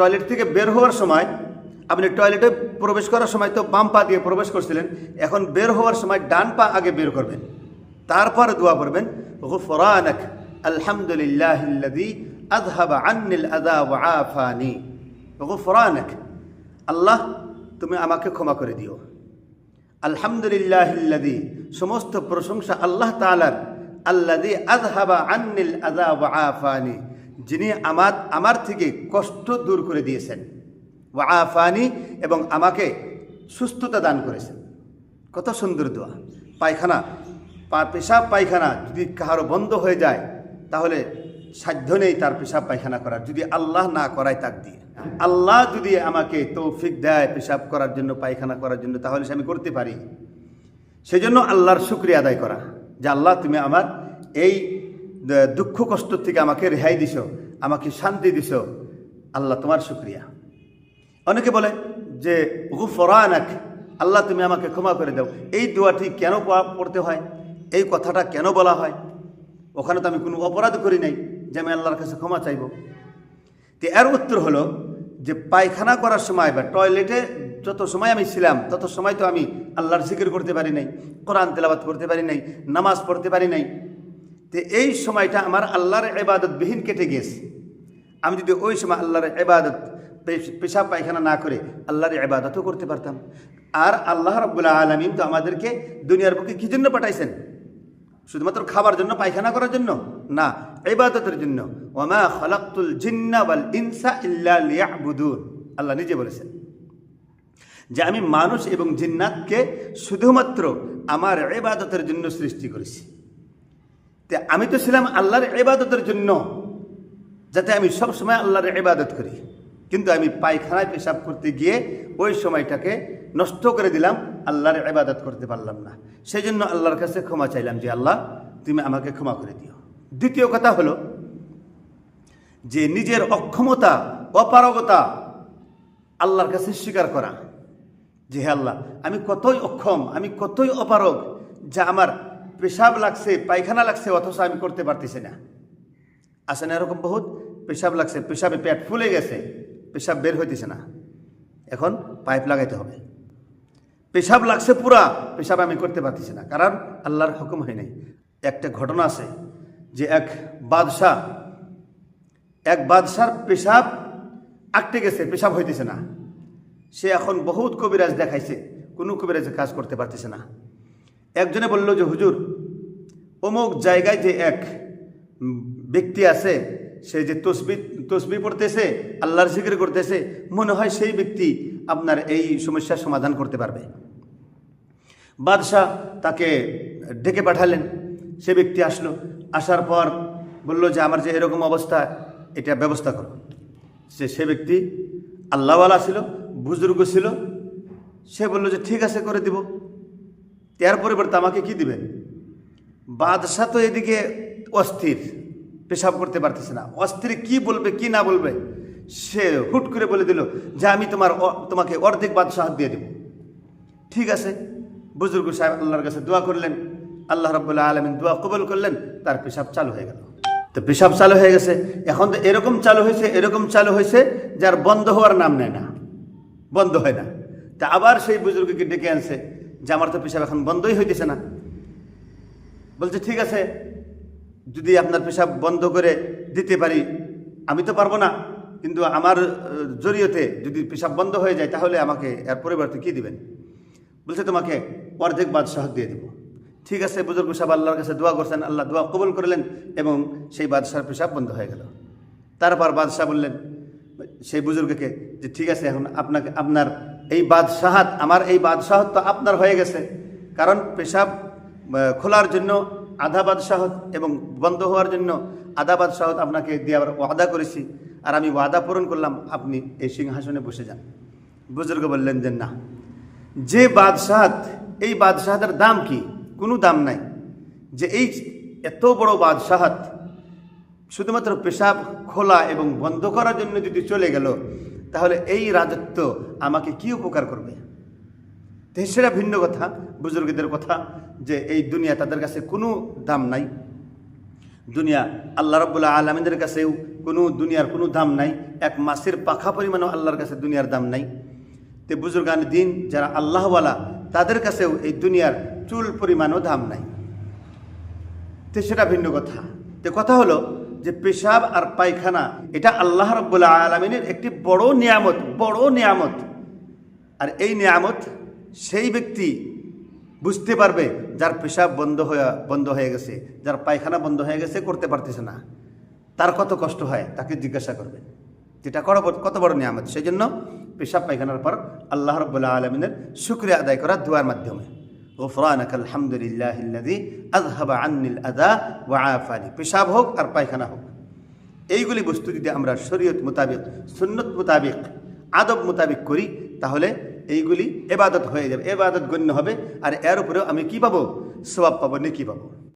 Toilet থেকে বের হওয়ার সময়, আপনি টয়লেটে প্রবেশ করার সময় তো বাম পা দিয়ে প্রবেশ করছিলেন, এখন বের হওয়ার সময় ডান পা আগে বের করবেন, তারপরে দোয়া করবেন, গুফরানাক আলহামদুলিল্লাহিল্লাযী আযহাবা আন্নিল আযা ওয়া আফানি গুফরানাক, আল্লাহ তুমি আমাকে ক্ষমা করে দিও আলহামদুলিল্লাহিল্লাযী, সমস্ত প্রশংসা আল্লাহ তাআলার আল্লাযী আযহাবা আন্নিল ওয়া আফানি যিনি আমার আমার থেকে কষ্ট দূর করে দিয়েছেন। ওয়া আফানি এবং আমাকে সুস্থতা দান করেছেন। কত সুন্দর দোয়া। পায়খানা পেশাব পায়খানা যদি কাহারও বন্ধ হয়ে যায়, তাহলে সাধ্য নেই তার পেশাব পায়খানা করার। যদি আল্লাহ না করায় তাক দিয়ে। আল্লাহ যদি আমাকে তৌফিক দেয় পেশাব করার জন্য, পায়খানা করার জন্য, তাহলে সে আমি করতে পারি। সেজন্য আল্লাহর শুক্রিয়া আদায় করা যে আল্লাহ তুমি আমার এই দুঃখ কষ্ট থেকে আমাকে রেহাই দিছ, আমাকে শান্তি দিছ। আল্লাহ তোমার শুক্রিয়া। অনেকে বলে যে, গুফরানাক, আল্লাহ তুমি আমাকে ক্ষমা করে দাও। এই দোয়াটি কেন পড়তে হয়? এই কথাটা কেন বলা হয়? ওখানে তো আমি কোনো অপরাধ করি নাই যে আমি আল্লাহর কাছে ক্ষমা চাইব। তো এর উত্তর হলো যে, পায়খানা করার সময় বা টয়লেটে যত সময় আমি ছিলাম, তত সময় তো আমি আল্লাহর জিকির করতে পারি নাই, কোরআন তেলাবাত করতে পারি নাই, নামাজ পড়তে পারি নাই। তো এই সময়টা আমার আল্লাহর এবাদতবিহীন কেটে গিয়েছে আমি যদি ওই সময় আল্লাহর এবাদত পেশাব পায়খানা না করে আল্লাহর এবাদতও করতে পারতাম। আর আল্লাহ রব্বুল্লাহ আলমিন তো আমাদেরকে দুনিয়ার বুকে কী জন্য পাঠাইছেন? শুধুমাত্র খাবার জন্য, পায়খানা করার জন্য? না এবাদতের জন্য। ওমা খলাক্তুল জিন্না ইনসা ইল্লা লিয়াবুদুন। আল্লাহ নিজে বলেছেন যে আমি মানুষ এবং জিন্নাতকে শুধুমাত্র আমার এবাদতের জন্য সৃষ্টি করেছি। আমি তো ছিলাম আল্লাহর ইবাদতের জন্য, যাতে আমি সব সময় আল্লাহর ইবাদত করি। কিন্তু আমি পায়খানায় পেশাব করতে গিয়ে ওই সময়টাকে নষ্ট করে দিলাম, আল্লাহর ইবাদত করতে পারলাম না। সেই জন্য আল্লাহর কাছে ক্ষমা চাইলাম যে, আল্লাহ, তুমি আমাকে ক্ষমা করে দিও। দ্বিতীয় কথা হলো যে, নিজের অক্ষমতা, অপারগতা আল্লাহর কাছে স্বীকার করা। যে, হে আল্লাহ, আমি কতই অক্ষম, আমি কতই অপারগ, যা আমার পেশাব লাগছে, পায়খানা লাগছে, অথচ আমি করতে পারতেছি না। আসে না এরকম বহুত? পেশাব লাগছে, পেশাবে পেট ফুলে গেছে, পেশাব বের হইতেছে না। এখন পাইপ লাগাইতে হবে। পেশাব লাগছে পুরা, পেশাব আমি করতে পারতেছি না। কারণ আল্লাহর হুকুম হয় নাই। একটা ঘটনা আছে যে এক বাদশাহ, এক বাদশার পেশাব আটকে গেছে, পেশাব হইতেছে না। সে এখন বহুত কবিরাজ দেখাইছে, কোনো কবিরাজে কাজ করতে পারতেছে না। একজনে বলল যে, হুজুর, অমুক জায়গায় যে এক ব্যক্তি আছে, সে যে তসবি তসবি পড়তেছে, আল্লাহর জিকির করতেছে, মনে হয় সেই ব্যক্তি আপনার এই সমস্যার সমাধান করতে পারবে। বাদশাহ তাকে ডেকে পাঠালেন। সে ব্যক্তি আসলো। আসার পর বলল যে, আমার যে এরকম অবস্থা, এটা ব্যবস্থা করো। সে সে ব্যক্তি আল্লাহওয়ালা ছিল, বুজুর্গ ছিল। সে বলল যে, ঠিক আছে, করে দিব। তার পরিবর্তে আমাকে কি দিবেন? বাদশাহ তো এদিকে অস্থির, পেশাব করতে পারতেছে না। অস্থির কি বলবে, কি না বলবে, সে হুট করে বলে দিল যে আমি তোমার তোমাকে অর্ধেক বাদশাহ দিয়ে দেব। ঠিক আছে, বুজুর্গ সাহেব আল্লাহর কাছে দোয়া করলেন, আল্লাহ রব্বুল্লাহ আলমিন দোয়া কবল করলেন, তার পেশাব চালু হয়ে গেল। তো পেশাব চালু হয়ে গেছে, এখন তো এরকম চালু হয়েছে, এরকম চালু হয়েছে, যার বন্ধ হওয়ার নাম নেয় না, বন্ধ হয় না। তা আবার সেই বুজুর্গকে ডেকে আনছে যে আমার তো পেশাব এখন বন্ধই হইতেছে না। বলছে, ঠিক আছে, যদি আপনার পেশাব বন্ধ করে দিতে পারি, আমি তো পারব না। কিন্তু আমার জরিয়তে যদি পেশাব বন্ধ হয়ে যায়, তাহলে আমাকে এর পরিবর্তে কি দিবেন? বলছে, তোমাকে অর্ধেক বাদশাহ দিয়ে দেবো। ঠিক আছে, বুজুর্গ সাহেব আল্লাহর কাছে দোয়া করছেন, আল্লাহ দোয়া কবুল করলেন এবং সেই বাদশার পেশাব বন্ধ হয়ে গেল। তারপর বাদশাহ বললেন, সেই বুজুর্গকে যে ঠিক আছে, এখন আপনাকে, আপনার এই বাদশাহাত, আমার এই বাদশাহত তো আপনার হয়ে গেছে। কারণ পেশাব খোলার জন্য আধা বাদশাহত এবং বন্ধ হওয়ার জন্য আধা বাদশাহত আপনাকে দেওয়ার ওয়াদা করেছি। আর আমি ওয়াদা পূরণ করলাম, আপনি এই সিংহাসনে বসে যান। বুজুর্গ বললেন যে, না। যে বাদশাহাত, এই বাদশাহাতের দাম কি? কোনো দাম নাই। যে এই এত বড় বাদশাহাত, শুধুমাত্র পেশাব, খোলা এবং বন্ধ করার জন্য যদি চলে গেল তাহলে এই রাজত্ব আমাকে কি উপকার করবে? সেটা ভিন্ন কথা, বুজুর্গদের কথা, যে এই দুনিয়া তাদের কাছে কোনো দাম নাই। দুনিয়া আল্লাহ রব্বুল্লাহ আলমিনের কাছেও কোনো দুনিয়ার কোনো দাম নাই। এক মাসের পাখা পরিমাণও আল্লাহর কাছে দুনিয়ার দাম নাই। তে বুজুর্গান দিন, যারা আল্লাহওয়ালা, তাদের কাছেও এই দুনিয়ার চুল পরিমাণও দাম নাই। তো সেটা ভিন্ন কথা। তে কথা হলো যে পেশাব আর পায়খানা, এটা আল্লাহ রব্বুল্লাহ আলমিনের একটি বড় নিয়ামত বড় নিয়ামত। আর এই নিয়ামত সেই ব্যক্তি বুঝতে পারবে যার পেশাব বন্ধ হয়ে বন্ধ হয়ে গেছে, যার পায়খানা বন্ধ হয়ে গেছে, করতে পারতেছে না। তার কত কষ্ট হয়, তাকে জিজ্ঞাসা করবে যেটা বড়- কত বড় নিয়ামত সেই জন্য পেশাব, পায়খানার পর আল্লাহ রব্বুল্লাহ আলমিনের শুক্রিয়া আদায় করা দোয়ার মাধ্যমে। غفرانك الحمد لله الذي أذهب عني الأذى وعافاني পেশাব হোক আর পায়খানা হোক এইগুলি বস্তু যদি আমরা শরীয়ত মোতাবেক সুন্নত মোতাবেক আদব মোতাবেক করি তাহলে এইগুলি এবাদত হয়ে যাবে এবাদত গণ্য হবে আর এর উপরেও আমি কি পাবো সবাব পাবো নেকি পাবো